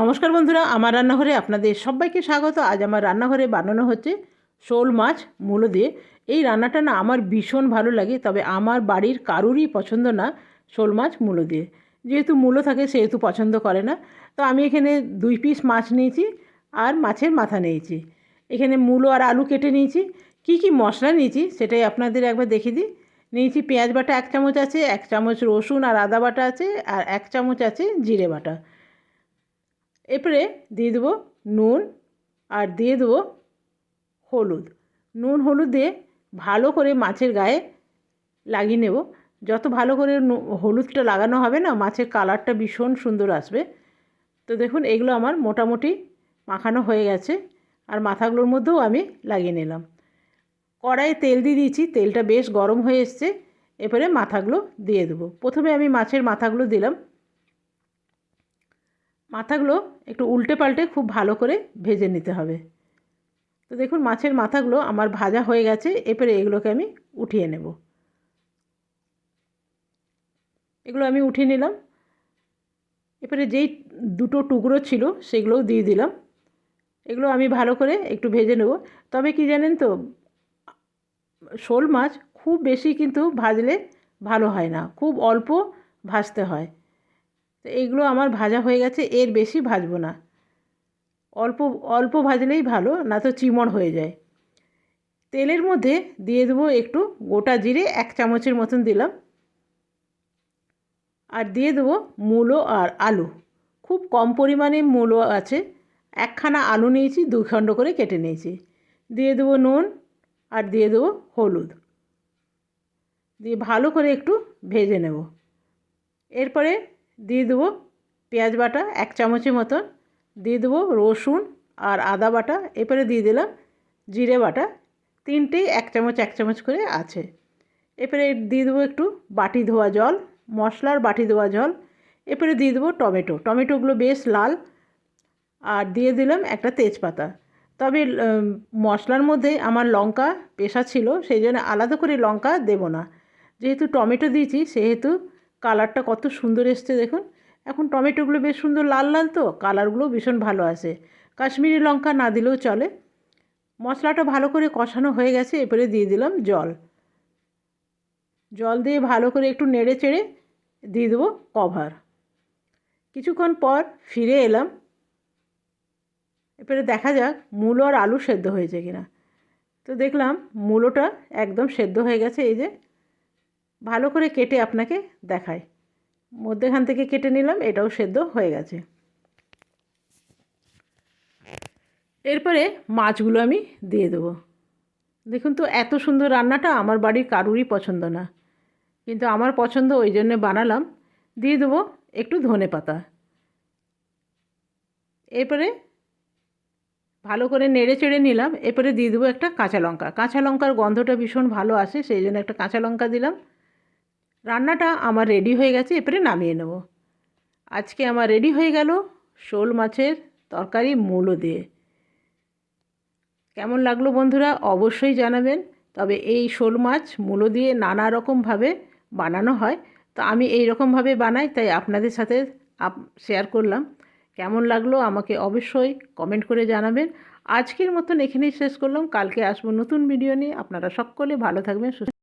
নমস্কার বন্ধুরা, আমার রান্নাঘরে আপনাদের সবাইকে স্বাগত। আজ আমার রান্নাঘরে বানানো হচ্ছে শোল মাছ মূলো দিয়ে। এই রান্নাটা না আমার ভীষণ ভালো লাগে, তবে আমার বাড়ির কারুরই পছন্দ না শোল মাছ মূলো দিয়ে। যেহেতু মূলো থাকে, সেহেতু পছন্দ করে না। তো আমি এখানে দুই পিস মাছ নিয়েছি আর মাছের মাথা নিয়েছি। এখানে মূলো আর আলু কেটে নিয়েছি। কি কি মশলা নিয়েছি সেটাই আপনাদের একবার দেখিয়ে দিই। নিয়েছি পেঁয়াজ বাটা এক চামচ আছে, এক চামচ রসুন আর আদা বাটা আছে, আর এক চামচ আছে জিরে বাটা। এরপরে দিয়ে দেবো নুন আর দিয়ে দেবো হলুদ। নুন হলুদ দিয়ে ভালো করে মাছের গায়ে লাগিয়ে নেব। যত ভালো করে হলুদটা লাগানো হবে না, মাছের কালারটা ভীষণ সুন্দর আসবে। তো দেখুন, এগুলো আমার মোটামুটি মাখানো হয়ে গেছে আর মাথাগুলোর মধ্যেও আমি লাগিয়ে নিলাম। কড়াইয়ে তেল দিয়ে দিয়েছি, তেলটা বেশ গরম হয়ে এসছে। এরপরে মাথাগুলো দিয়ে দেবো। প্রথমে আমি মাছের মাথাগুলো দিলাম। মাথাগুলো একটু উল্টে পাল্টে খুব ভালো করে ভেজে নিতে হবে। তো দেখুন, মাছের মাথাগুলো আমার ভাজা হয়ে গেছে, এরপরে এগুলোকে আমি উঠিয়ে নেব। এগুলো আমি উঠিয়ে নিলাম। এরপরে যেই দুটো টুকরো ছিল সেগুলোও দিয়ে দিলাম। এগুলো আমি ভালো করে একটু ভেজে নেব। তবে কি জানেন তো, শোল মাছ খুব বেশি কিন্তু ভাজলে ভালো হয় না, খুব অল্প ভাজতে হয়। তো এইগুলো আমার ভাজা হয়ে গেছে, এর বেশি ভাজবো না। অল্প অল্প ভাজলেই ভালো না তো চিমড় হয়ে যায়। তেলের মধ্যে দিয়ে দেবো একটু গোটা জিরে, এক চামচের মতন দিলাম। আর দিয়ে দেবো মূলো আর আলু। খুব কম পরিমাণে মূলো আছে, একখানা আলু নিয়েছি দু খণ্ড করে কেটে নিয়েছি। দিয়ে দেবো নুন আর দিয়ে দেবো হলুদ। দিয়ে ভালো করে একটু ভেজে নেব। এরপরে দিয়ে দেবো পেঁয়াজ বাটা এক চামচের মতন, দিয়ে দেবো রসুন আর আদা বাটা, এরপরে দিয়ে দিলাম জিরে বাটা, তিনটেই এক চামচ এক চামচ করে আছে। এরপরে দিয়ে দেবো একটু বাটি ধোয়া জল, মশলার বাটি ধোয়া জল, এরপরে দিয়ে দেবো টমেটো। টমেটোগুলো বেশ লাল আর দিয়ে দিলাম একটা তেজপাতা। তবে মশলার মধ্যে আমার লঙ্কা পেশা ছিল, সেই জন্য আলাদা করে লঙ্কা দেব না। যেহেতু টমেটো দিয়েছি, সেহেতু কালারটা কত সুন্দর এসছে দেখুন। এখন টমেটোগুলো বেশ সুন্দর লাল লাল তো কালারগুলো ভীষণ ভালো আসে কাশ্মীরি লঙ্কা না দিলেও চলে। মশলাটা ভালো করে কষানো হয়ে গেছে, এরপরে দিয়ে দিলাম জল। জল দিয়ে ভালো করে একটু নেড়ে চেড়ে দিয়ে দেবো কভার। কিছুক্ষণ পর ফিরে এলাম। এরপরে দেখা যাক মূলো আর আলু সেদ্ধ হয়েছে কিনা। তো দেখলাম মূলোটা একদম সেদ্ধ হয়ে গেছে, এই যে ভালো করে কেটে আপনাকে দেখায় মধ্যেখান থেকে কেটে নিলাম, এটাও সেদ্ধ হয়ে গেছে। এরপরে মাছগুলো আমি দিয়ে দেবো। দেখুন তো, এত সুন্দর রান্নাটা আমার বাড়ির কারুরই পছন্দ না। কিন্তু আমার পছন্দ ওই জন্যে বানালাম। দিয়ে দেবো একটু ধনে পাতা। এরপরে ভালো করে নেড়ে চেড়ে নিলাম। এরপরে দিয়ে দেবো একটা কাঁচা লঙ্কা। কাঁচা লঙ্কার গন্ধটা ভীষণ ভালো আসে, সেই জন্য একটা কাঁচা লঙ্কা দিলাম। রান্নাটা আমার রেডি হয়ে গেছে এরপরে নামিয়ে নেব। আজকে আমার রেডি হয়ে গেল শোল মাছের তরকারি মূলো দিয়ে। কেমন লাগল বন্ধুরা অবশ্যই জানাবেন, তবে এই শোল মাছ মূলো দিয়ে নানা রকমভাবে বানানো হয়। তো আমি এই রকমভাবে বানাই, তাই আপনাদের সাথে শেয়ার করলাম। কেমন লাগল আমাকে অবশ্যই কমেন্ট করে জানাবেন। আজকের মতন এখানেই শেষ করলাম। কালকে আসব নতুন ভিডিও নিয়ে। আপনারা সকলে ভালো থাকবেন, সুস্থ